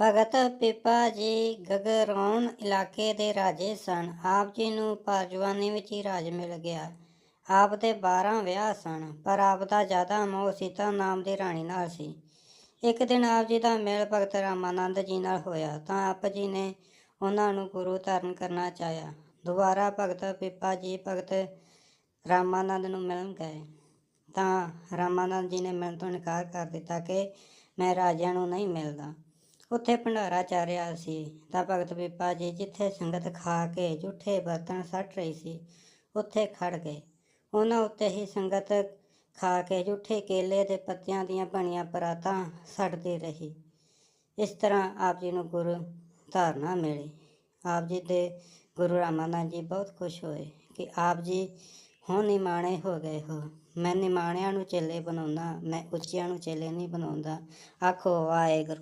ਭਗਤ ਪੀਪਾ ਜੀ ਗਗਰੌਣ ਇਲਾਕੇ ਦੇ ਰਾਜੇ ਸਨ। ਆਪ ਜੀ ਨੂੰ ਪਰਜਵਾਨੀ ਵਿੱਚ ਹੀ ਰਾਜ ਮਿਲ ਗਿਆ। ਆਪ ਦੇ 12 ਵਿਆਹ ਸਨ, ਪਰ ਆਪ ਦਾ ਜ਼ਿਆਦਾ ਮੋਹ ਸੀਤਾ ਨਾਮ ਦੀ ਰਾਣੀ ਨਾਲ ਸੀ। ਇੱਕ ਦਿਨ ਆਪ ਜੀ ਦਾ ਮੇਲ ਭਗਤ ਰਾਮਾਨੰਦ ਜੀ ਨਾਲ ਹੋਇਆ ਤਾਂ ਆਪ ਜੀ ਨੇ ਉਹਨਾਂ ਨੂੰ ਗੁਰੂ ਧਾਰਨ ਕਰਨਾ ਚਾਹਿਆ। ਦੁਬਾਰਾ ਭਗਤ ਪੀਪਾ ਜੀ ਭਗਤ ਰਾਮਾਨੰਦ ਨੂੰ ਮਿਲਣ ਗਏ ਤਾਂ ਰਾਮਾਨੰਦ ਜੀ ਨੇ ਮਿਲਣ ਤੋਂ ਇਨਕਾਰ ਕਰ ਦਿੱਤਾ ਕਿ ਮੈਂ ਰਾਜਿਆਂ ਨੂੰ ਨਹੀਂ ਮਿਲਦਾ। ਉੱਥੇ ਭੰਡਾਰਾ ਚੱਲ ਰਿਹਾ ਸੀ। ਤਾਂ ਭਗਤ ਪਿਪਾ ਜੀ ਜਿੱਥੇ ਸੰਗਤ ਖਾ ਕੇ ਝੂਠੇ ਬਰਤਨ ਸੱਟ ਰਹੀ ਸੀ, ਉੱਥੇ ਖੜ ਗਏ। ਉਹਨਾਂ ਉੱਤੇ ਹੀ ਸੰਗਤ ਖਾ ਕੇ ਝੂਠੇ ਕੇਲੇ ਦੇ ਪੱਤਿਆਂ ਦੀਆਂ ਬਣੀਆਂ ਪਰਾਤਾਂ ਸੱਟਦੀ ਰਹੀ। ਇਸ ਤਰ੍ਹਾਂ ਆਪ ਜੀ ਨੂੰ ਗੁਰੂ ਧਾਰਨਾ ਮਿਲੀ। ਆਪ ਜੀ ਦੇ ਗੁਰੂ ਰਾਮਾਨੰਦ ਜੀ ਬਹੁਤ ਖੁਸ਼ ਹੋਏ ਕਿ ਆਪ ਜੀ ਹੁਣ ਨਿਮਾਣੇ ਹੋ ਗਏ ਹੋ। ਮੈਂ ਨਿਮਾਣਿਆਂ ਨੂੰ ਚੇਲੇ ਬਣਾਉਂਦਾ, ਮੈਂ ਉੱਚਿਆਂ ਨੂੰ ਚੇਲੇ ਨਹੀਂ ਬਣਾਉਂਦਾ। ਆਖੋ, ਵਾਹਿਗੁਰੂ।